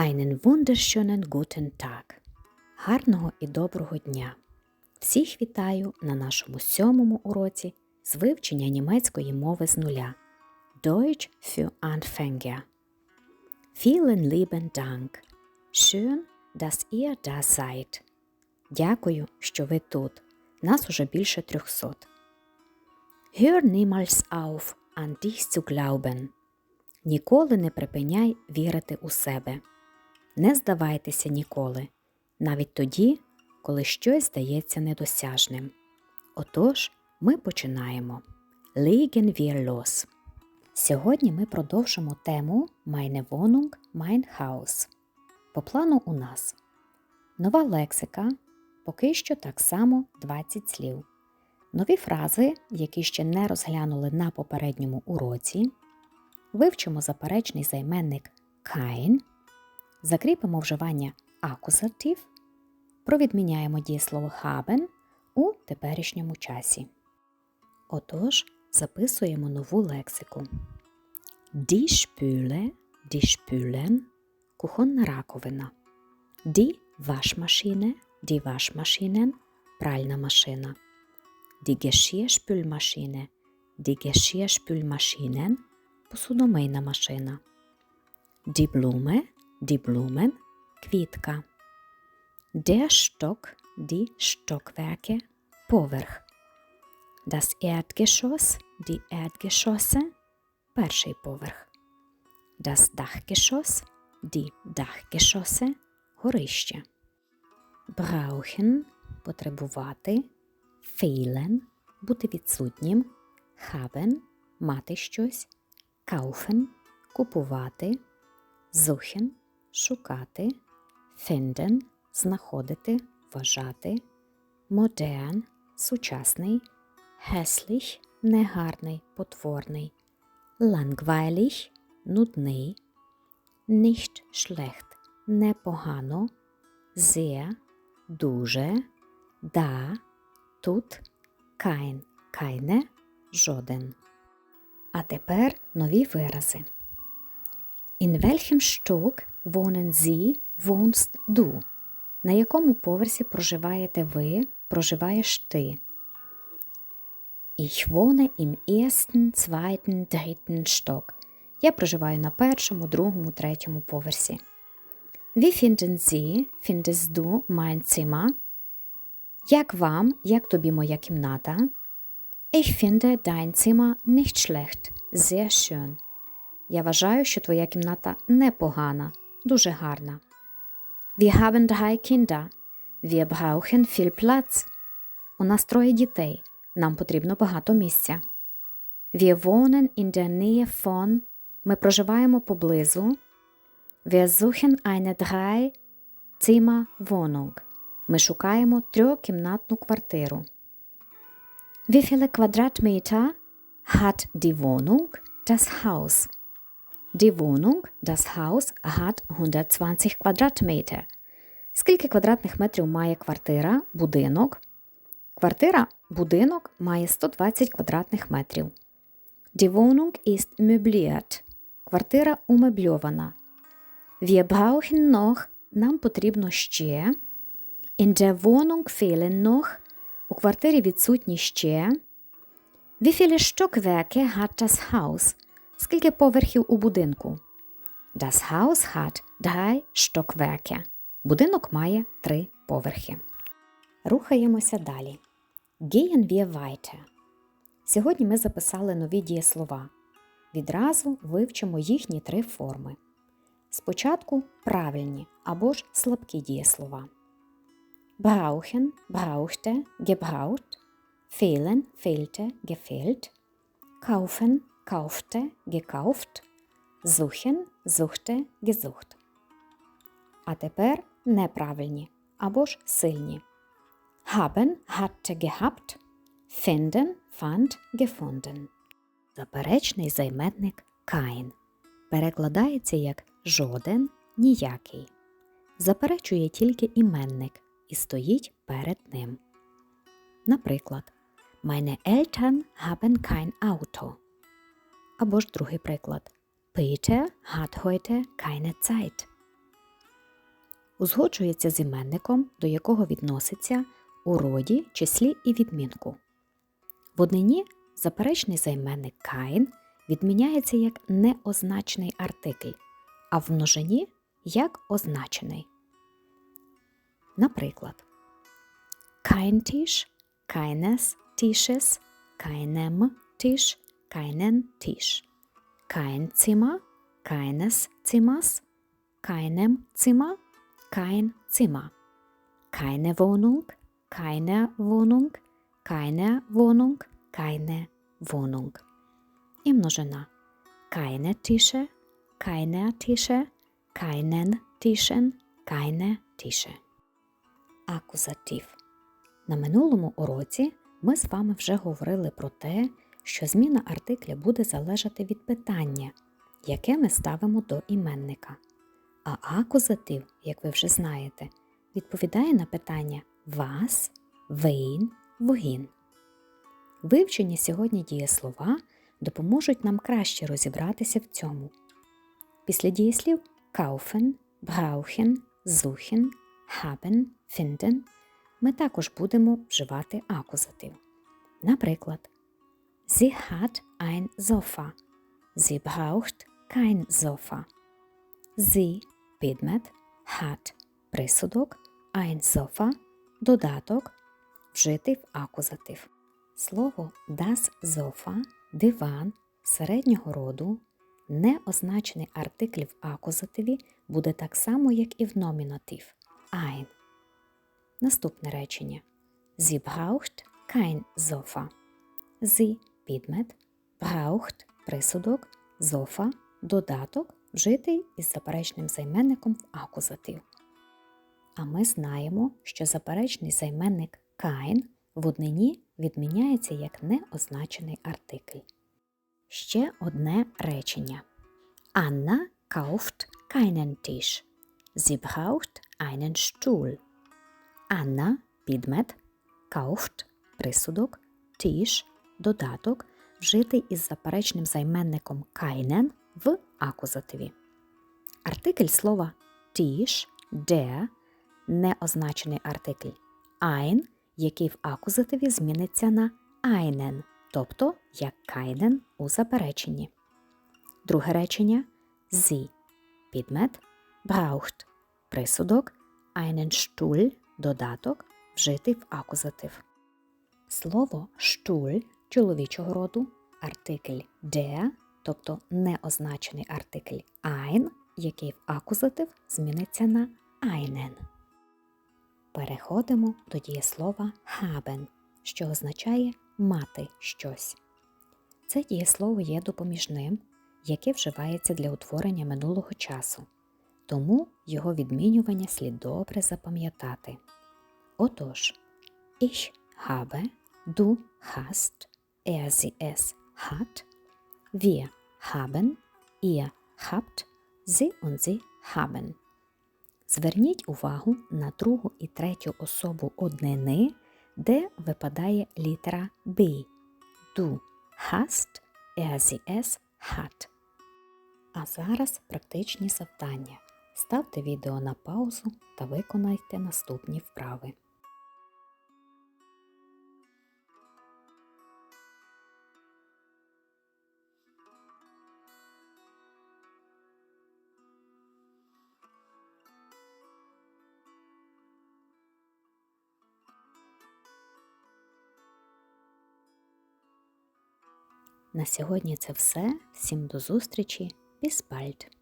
Einen wunderschönen guten Tag. Гарного і доброго дня. Всіх вітаю на нашому сьомому уроці з вивчення німецької мови з нуля. Deutsch für Anfänger. Vielen lieben Dank. Schön, dass ihr da seid. Дякую, що ви тут. Нас уже більше трьохсот. Hör niemals auf, an dich zu glauben. Ніколи не припиняй вірити у себе. Не здавайтеся ніколи, навіть тоді, коли щось здається недосяжним. Отож, ми починаємо. Legen wir los. Сьогодні ми продовжимо тему Meine Wohnung, mein Haus. По плану у нас нова лексика, поки що так само 20 слів. Нові фрази, які ще не розглянули на попередньому уроці. Вивчимо заперечний займенник kein, закріпимо вживання акузатив, провідміняємо дієслово haben у теперішньому часі. Отож, записуємо нову лексику. Die Spüle, die Spülen – кухонна раковина. Die Waschmaschine, die Waschmaschinen – пральна машина. Die Geschirrspülmaschine, die Geschirrspülmaschinen – посудомийна машина. Die Blume, die Blumen – квітка. Der Stock, die Stockwerke – поверх. Das Erdgeschoss, die Erdgeschosse – перший поверх. Das Dachgeschoss, die Dachgeschosse – горище. Brauchen – потребувати. Fehlen – бути відсутнім. Haben – мати щось. Kaufen – купувати. Suchen – шукати. Finden – знаходити, вважати. Modern – сучасний. Hässlich – негарний, потворний. Langweilig – нудний. Nicht schlecht – непогано. Sehr – дуже. Da – тут. Kein – keine – жоден. А тепер нові вирази. In welchem Stock wohnen Sie, wohnst du? На якому поверсі проживаєте ви, проживаєш ти? Ich wohne im ersten, zweiten, dritten Stock. Я проживаю на першому, другому, третьому поверсі. Wie finden Sie, findest du mein Zimmer? Як вам, як тобі моя кімната? Ich finde dein Zimmer nicht schlecht, sehr schön. Я вважаю, що твоя кімната непогана, дуже гарна. Wir haben drei Kinder. Wir brauchen viel Platz. У нас троє дітей. Нам потрібно багато місця. Wir wohnen in der Nähe von. Ми проживаємо поблизу. Wir suchen eine drei Zimmer Wohnung. Ми шукаємо трьохкімнатну квартиру. Wie viele Quadratmeter hat die Wohnung, das Haus? Die Wohnung, das Haus hat 120 Quadratmeter. Скільки квадратних метрів має квартира, будинок? Квартира, будинок має 120 квадратних метрів. Die Wohnung ist möbliert. Квартира умебльована. Wir brauchen noch. Нам потрібно ще. In der Wohnung fehlen noch. У квартирі відсутні ще. Wie viele Stockwerke hat das Haus? Скільки поверхів у будинку? Das Haus hat drei Stockwerke. Будинок має три поверхи. Рухаємося далі. Gehen wir weiter. Сьогодні ми записали нові дієслова. Відразу вивчимо їхні три форми. Спочатку правильні або ж слабкі дієслова. Brauchen, brauchte, gebraucht, fehlen, fehlte, gefehlt, kaufen, kaufte, gekauft, suchen, suchte, gesucht. А тепер неправильні або ж сильні. Haben, hatte, gehabt, finden, fand, gefunden. Заперечний займенник kein перекладається як жоден, ніякий. Заперечує тільки іменник і стоїть перед ним. Наприклад, Meine Eltern haben kein Auto. Або ж другий приклад. Peter hat keine Zeit. узгоджується з іменником, до якого відноситься у роді, числі і відмінку. В однині заперечний займенник каїн відміняється як неозначений артикль, а в множині як означений. Наприклад, kein Tisch, keines Tisches, keinem Tisch, keinen Tisch, kein Zimmer, keines Zimmers, keinem Zimmer, kein Zimmer, keine Wohnung, keine Wohnung, keine Wohnung, keine Wohnung. І множина keine Tische, keine Tische, keinen Tischen, keine Tische. Акузатив. На минулому уроці ми з вами вже говорили про те, що зміна артикля буде залежати від питання, яке ми ставимо до іменника. А акузатив, як ви вже знаєте, відповідає на питання вас, вин, вогін. Вивчені сьогодні дієслова допоможуть нам краще розібратися в цьому. Після дієслів kaufen, brauchen, suchen, haben, finden ми також будемо вживати акузатив. Наприклад, Sie hat ein Sofa. Sie braucht kein Sofa. Sie підмет, hat присудок, ein Sofa додаток, вжитий в акузатив. Слово das Sofa диван середнього роду неозначений артикль в акузативі буде так само, як і в номінатив ein. Наступне речення. Sie braucht kein Sofa. Sie підмет, braucht присудок, Sofa додаток, вжитий із заперечним займенником в акузатив. А ми знаємо, що заперечний займенник kein в однині відміняється як неозначений артикль. Ще одне речення. Anna kauft keinen Tisch. Sie einen Stuhl. Анна підмет, kauft присудок, Tisch додаток, вжитий із заперечним займенником keinen в акузативі. Артикль слова Tisch, der неозначений артикль ein, який в акузативі зміниться на einen, тобто як keinen у запереченні. Друге речення Sie підмет, braucht присудок, einen Stuhl додаток, вжитий в акузатив. Слово штуль чоловічого роду, артикль der, тобто неозначений артикль ein, який в акузатив зміниться на einen. Переходимо до дієслова haben, що означає мати щось. Це дієслово є допоміжним, яке вживається для утворення минулого часу, тому його відмінювання слід добре запам'ятати. Отож, ich habe, du hast, er sie es hat, wir haben, ihr habt, sie und sie haben. Зверніть увагу на другу і третю особу однини, де випадає літера B. Du hast, er sie es hat. А зараз практичні завдання. Ставте відео на паузу та виконайте наступні вправи. На сьогодні це все. Всім до зустрічі. Bis bald!